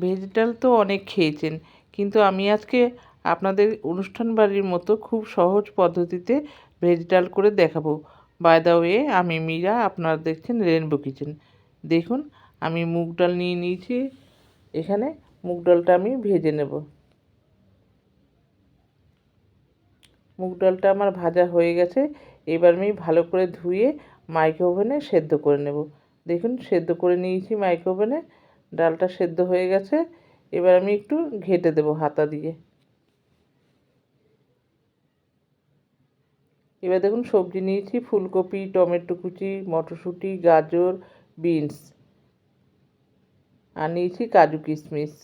Veg ডাল তো অনেক খেয়েছেন, কিন্তু আমি আজকে আপনাদের অনুষ্ঠান বাড়ির মতো খুব সহজ পদ্ধতিতে ভেজিটাল করে দেখাবো। বাই দ্য ওয়ে আমি মীরা, আপনারা দেখছেন রেনবো কিচেন দেখুন, আমি মুগ ডাল নিয়ে নিয়েছি। এখানে মুগ ডালটা আমি ভেজে নেব। মুগ ডালটা আমার ভাজা হয়ে গেছে। এবার আমি ভালো করে ধুয়ে মাইক্রো ওভেনে সেদ্ধ করে নেব। দেখুন, সেদ্ধ করে নিয়েছি মাইক্রো ওভেনে ডালটা সেদ্ধ হয়ে গেছে। এবার আমি একটু ঘেটে দেব হাতা দিয়ে। এবার দেখুন, সবজি নিয়েছি, ফুলকপি, টমেটো কুচি, মটরশুঁটি, গাজর, বিনস। আর নিয়েছি কাজু কিশমিশ।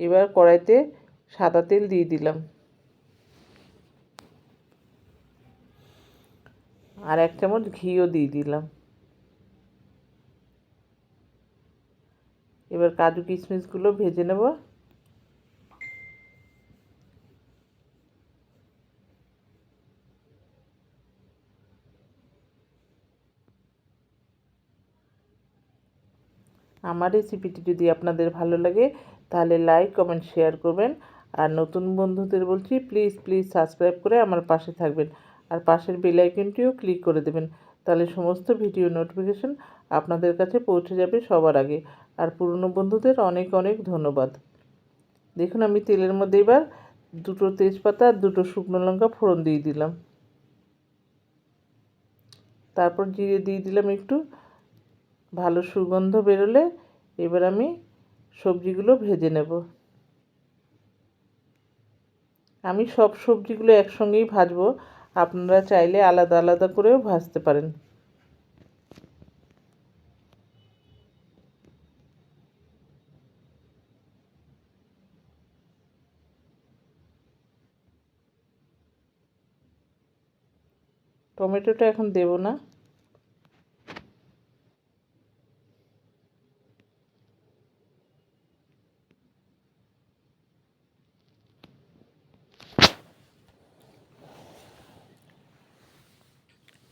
এবার কড়াইতে সাদা তেল দিয়ে দিলাম। আর এক চামচ ঘিও দিয়ে দিলাম এবার কাজু কিশমিশগুলো ভেজে নেব। আমার রেসিপিটি যদি আপনাদের ভালো লাগে, তাহলে লাইক কমেন্ট শেয়ার করবেন। আর নতুন বন্ধুদের বলছি প্লিজ প্লিজ সাবস্ক্রাইব করে আমার পাশে থাকবেন। আর পাশের বেল আইকনটিও ক্লিক করে দেবেন। তাহলে সমস্ত ভিডিও নোটিফিকেশন আপনাদের কাছে পৌঁছে যাবে সবার আগে। আর পুরনো বন্ধুদের অনেক অনেক ধন্যবাদ। দেখুন, আমি তেলের মধ্যে এবার দুটো তেজপাতা আর দুটো শুকনো লঙ্কা ফোড়ন দিয়ে দিলাম। তারপর জিরে দিয়ে দিলাম একটু। ভালো সুগন্ধ বেরোলে এবার আমি সবজিগুলো ভেজে নেব। আমি সব সবজিগুলো একসঙ্গেই ভাজবো। আপনারা চাইলে আলাদা আলাদা করেও ভাজতে পারেন। টমেটোটা এখন দেব না।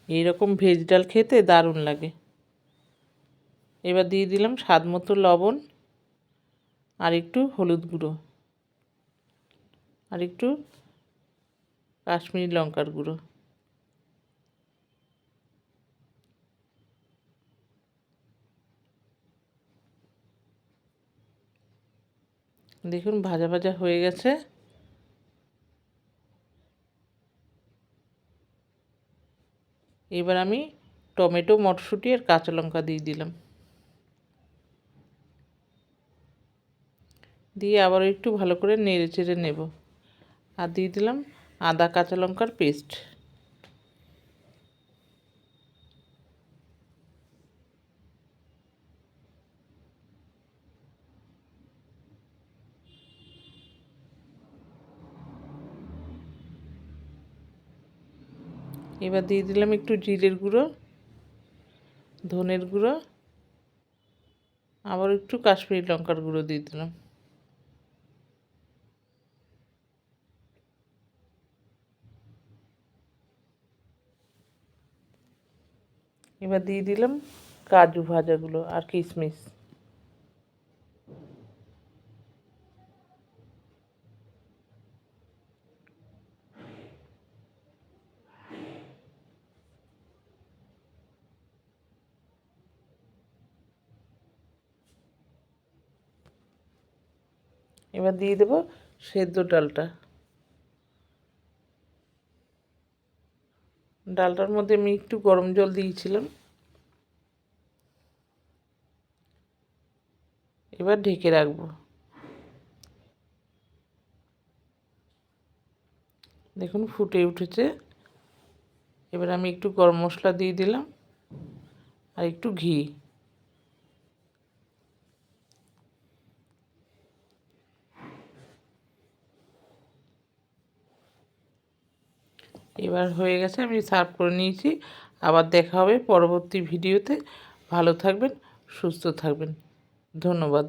এইরকম ভেজ ডাল খেতে দারুণ লাগে। এবার দিয়ে দিলাম স্বাদ মতো লবণ আর একটু হলুদ গুঁড়ো আর একটু কাশ্মীরি লঙ্কার গুঁড়ো। দেখুন ভাজা ভাজা হয়ে গেছে। এবার আমি টমেটো, মটরশুঁটি আর কাঁচা লঙ্কা দিয়ে দিলাম। দিয়ে আবার একটু ভালো করে নেড়ে চেড়ে নেব। আর দিয়ে দিলাম আদা, কাঁচা লঙ্কার পেস্ট। এবার দিয়ে দিলাম একটু জিরের গুঁড়ো, ধনের গুঁড়ো, আবার একটু কাশ্মীরি লঙ্কার গুঁড়ো দিয়ে দিলাম। এবার দিয়ে দিলাম কাজু ভাজাগুলো আর কিশমিশ। এবার দিয়ে দেবো সেদ্ধ ডালটা। ডালটার মধ্যে আমি একটু গরম জল দিয়েছিলাম। এবার ঢেকে রাখব। দেখুন ফুটে উঠেছে। এবার আমি একটু গরম মশলা দিয়ে দিলাম আর একটু ঘি। এবার হয়ে গেছে, আমি সার্ভ করে নিয়েছি। আবার দেখা হবে পরবর্তী ভিডিওতে। ভালো থাকবেন, সুস্থ থাকবেন। ধন্যবাদ।